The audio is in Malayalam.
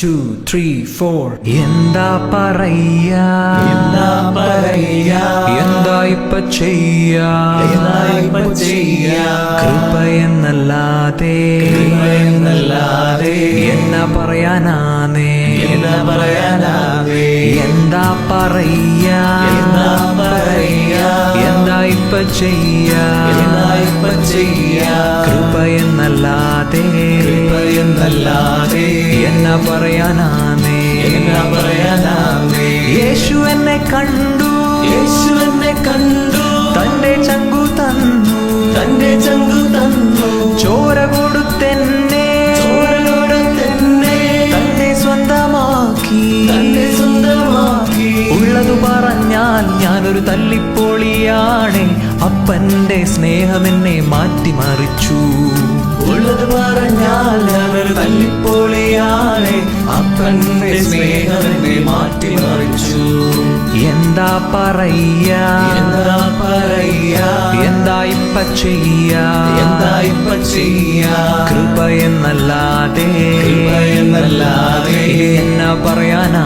ടു ത്രീ ഫോർ എന്താ പറയാ എന്താ പറയാ? എന്താ ഇപ്പ ചെയ്യാ എന്താ ഇപ്പ ചെയ്യാ? കൃപ എന്നല്ലാതെ എന്നാ പറയാനാന്നേ എന്നാ പറയാനാവേ? എന്താ പറയാ എന്താ പറയാ? എന്താ ഇപ്പ ചെയ്യാ എന്താ ഇപ്പ ചെയ്യാ? കൃപ എന്നല്ലാതെ എന്നാ പറയാനാമേ? എന്നാ പറയാനാമേ യേശു എന്നെ കണ്ടു. യേശു എന്നെ കണ്ടു. തന്റെ ചങ്കു തന്നു. തന്റെ ചങ്കു തന്നു. ചോര കൊടുത്തെന്നെ. തന്നെ തന്നെ സ്വന്തമാക്കി. തന്നെ സ്വന്തമാക്കി. ഉള്ളത് പറഞ്ഞാൽ ഞാനൊരു തല്ലിപ്പൊളിയാണ്. അപ്പന്റെ സ്നേഹം എന്നെ മാറ്റിമറിച്ചു. തല്ലിപ്പൊളിയാണ് അപ്പന്റെ സ്നേഹം എന്നെ മാറ്റിമറിച്ചു. എന്താ പറയ എന്താ പറയ എന്താ ഇപ്പ ചെയ്യ? എന്താ ഇപ്പ ചെയ്യ? കൃപ എന്നല്ലാതെ എന്നാ പറയാനാ?